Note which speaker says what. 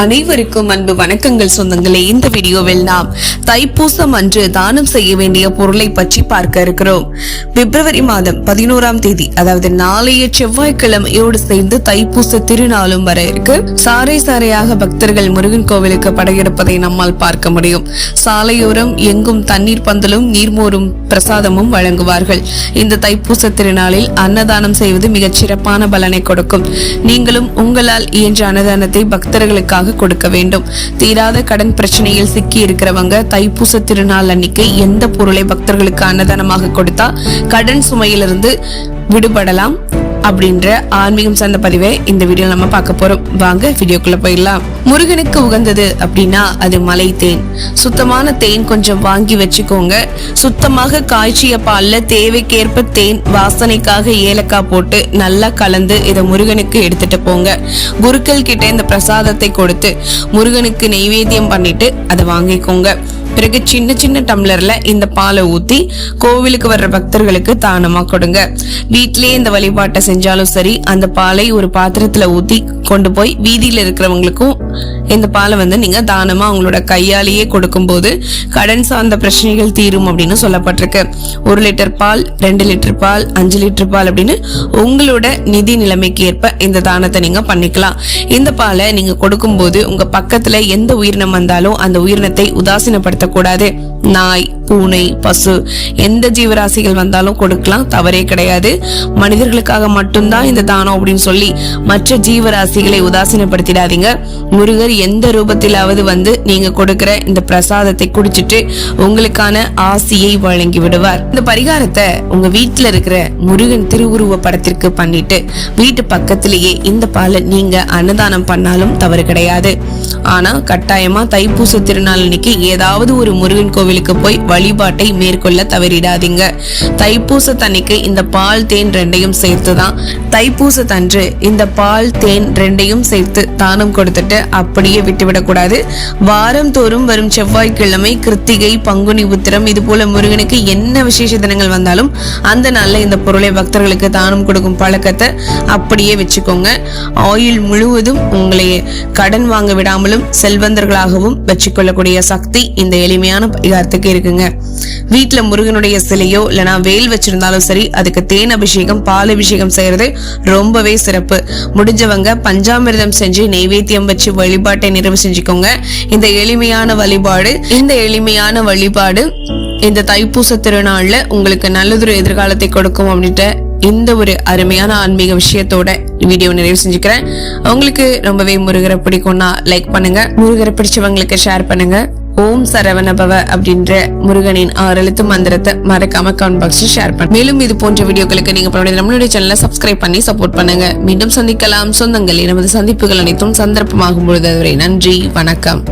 Speaker 1: அனைவருக்கும் அன்பு வணக்கங்கள் சொந்தங்களே. இந்த வீடியோவில் நாம் தைப்பூசம் அன்று தானம் செய்ய வேண்டிய பொருளை பற்றி பார்க்க இருக்கிறோம். பிப்ரவரி மாதம் பதினோராம் தேதி அதாவது நாளைய செவ்வாய்க்கிழமையோடு சேர்ந்து தைப்பூச திருநாளும் வர இருக்கு. சாறை சாறையாக பக்தர்கள் முருகன் கோவிலுக்கு படையெடுப்பதை நம்மால் பார்க்க முடியும். சாலையோரம் எங்கும் தண்ணீர் பந்தலும் நீர்மோரும் பிரசாதமும் வழங்குவார்கள். இந்த தைப்பூச திருநாளில் அன்னதானம் செய்வது மிகச் சிறப்பான பலனை கொடுக்கும். நீங்களும் உங்களால் இயன்ற அன்னதானத்தை பக்தர்களுக்காக கொடுக்க வேண்டும். தீராத கடன் பிரச்சனையில் சிக்கி இருக்கிறவங்க தைப்பூச திருநாள் அன்னைக்கு எந்த பொருளை பக்தர்களுக்கு அன்னதானமாக கொடுத்தா கடன் சுமையிலிருந்து விடுபடலாம். அப்படின்ற ஆன்மீகம் சார்ந்த பதிவை இந்த வீடியோ நம்ம பார்க்க போறோம். வாங்க வீடியோக்குள்ள போயிடலாம். முருகனுக்கு உகந்தது அப்படின்னா அது மலை தேன். சுத்தமான தேன் கொஞ்சம் வாங்கி வச்சுக்கோங்க. சுத்தமாக காய்ச்சிய பால்ல தேவைக்கேற்ப தேன் வாசனைக்காக ஏலக்காய் போட்டு நல்லா கலந்து இதை முருகனுக்கு எடுத்துட்டு போங்க. குருக்கள் கிட்ட இந்த பிரசாதத்தை கொடுத்து முருகனுக்கு நெய்வேத்தியம் பண்ணிட்டு அதை வாங்கிக்கோங்க. பிறகு சின்ன சின்ன டம்ளர்ல இந்த பாலை ஊத்தி கோவிலுக்கு வர்ற பக்தர்களுக்கு தானமா கொடுங்க. வீட்லயே இந்த வழிபாட்டை செஞ்சாலும் சரி அந்த பாலை ஒரு பாத்திரத்துல ஊத்தி கொண்டு போய் வீதியில இருக்கிறவங்களுக்கும் இந்த பாலை வந்து நீங்கள் தானமாக அவங்களோட கையாலேயே கொடுக்கும்போது கடன் சார்ந்த பிரச்சனைகள் தீரும் அப்படின்னு சொல்லப்பட்டிருக்கு. ஒரு லிட்டர் பால் ரெண்டு லிட்டர் பால் அஞ்சு லிட்டர் பால் அப்படின்னு உங்களோட நிதி நிலைமைக்கு ஏற்ப இந்த தானத்தை நீங்கள் பண்ணிக்கலாம். இந்த பாலை நீங்கள் கொடுக்கும்போது உங்கள் பக்கத்தில் எந்த உயிரினம் வந்தாலும் அந்த உயிரினத்தை உதாசீனப்படுத்தக்கூடாது. நாய் பூனை பசு எந்த ஜீவராசிகள் வந்தாலும் கொடுக்கலாம். தவறே கிடையாது. மனிதர்களுக்காக மட்டும்தான் இந்த தானம் அப்படின்னு சொல்லி மற்ற ஜீவராசிகளை உதாசீனப்படுத்திடாதீங்க. முருகர் எந்த ரூபத்திலாவது வந்து நீங்க கொடுக்கிற இந்த பிரசாதத்தை குடிச்சிட்டு உங்களுக்கான ஆசியை வழங்கி விடுவார். இந்த பரிகாரத்தை உங்க வீட்டுல இருக்கிற முருகன் திருவுருவ படத்திற்கு பண்ணிட்டு வீட்டு பக்கத்திலேயே இந்த பாலை நீங்க அன்னதானம் பண்ணாலும் தவறு கிடையாது. ஆனா கட்டாயமா தைப்பூச திருநாள் அன்னைக்கு ஏதாவது ஒரு முருகன் கோவிலுக்கு போய் வழிபாட்டை மேற்கொள்ள தவறிடாதீங்க. தைப்பூச தன்னைக்கு இந்த பால் தேன் ரெண்டையும் சேர்த்து தான் தைப்பூச தன்று இந்த பால் தேன் ரெண்டையும் சேர்த்து தானம் கொடுத்துட்டு அப்படியே விட்டுவிடக்கூடாது. வாரம் தோறும் வரும் செவ்வாய்க்கிழமை கிருத்திகை பங்குனி உத்திரம் இது போல முருகனுக்கு என்ன விசேஷ தினங்கள் வந்தாலும் அந்த நாள்ல இந்த பொருளை பக்தர்களுக்கு தானம் கொடுக்கும் பழக்கத்தை அப்படியே வச்சுக்கோங்க. ஆயுள் முழுவதும் உங்களை கடன் வாங்க இல்லாமலும் செல்வந்தர்களாகவும் வச்சுக்கொள்ளக்கூடிய சக்தி இந்த எளிமையான பரிகாரத்துக்கு இருக்குங்க. வீட்டுல முருகனுடைய சிலையோ இல்லைனா வேல் வச்சிருந்தாலும் சரி அதுக்கு தேன் அபிஷேகம் பால் அபிஷேகம் செய்யறது ரொம்பவே சிறப்பு. முடிஞ்சவங்க பஞ்சாமிர்தம் செஞ்சு நெய்வேத்தியம் வச்சு வழிபாட்டை நிறைவு செஞ்சுக்கோங்க. இந்த எளிமையான வழிபாடு இந்த எளிமையான வழிபாடு இந்த தைப்பூச திருநாள்ல உங்களுக்கு நல்லதொரு எதிர்காலத்தை கொடுக்கும் அப்படின்ட்டு இந்த ஒரு அருமையான ஆன்மீக விஷயத்தோட வீடியோ நிறைவு செஞ்சுக்கிறேன். உங்களுக்கு ரொம்பவே முருகரை பிடிக்கும்னா லைக் பண்ணுங்க. முருகரை பிடிச்சவங்களுக்கு ஷேர் பண்ணுங்க. ஓம் சரவணபவ அப்படின்ற முருகனின் ஆறெழுத்து மந்திரத்தை மறக்காம கமெண்ட் பாக்ஸ்ல ஷேர் பண்ணு மேலும் இது போன்ற வீடியோக்களுக்கு நீங்க நம்மளுடைய நம்மளுடைய சேனலை சப்ஸ்கிரைப் பண்ணி சப்போர்ட் பண்ணுங்க. மீண்டும் சந்திக்கலாம். சொந்தங்களே நமது சந்திப்புகள் அனைத்தும் சந்தர்ப்பமாகும் பொழுது அதுவரை நன்றி வணக்கம்.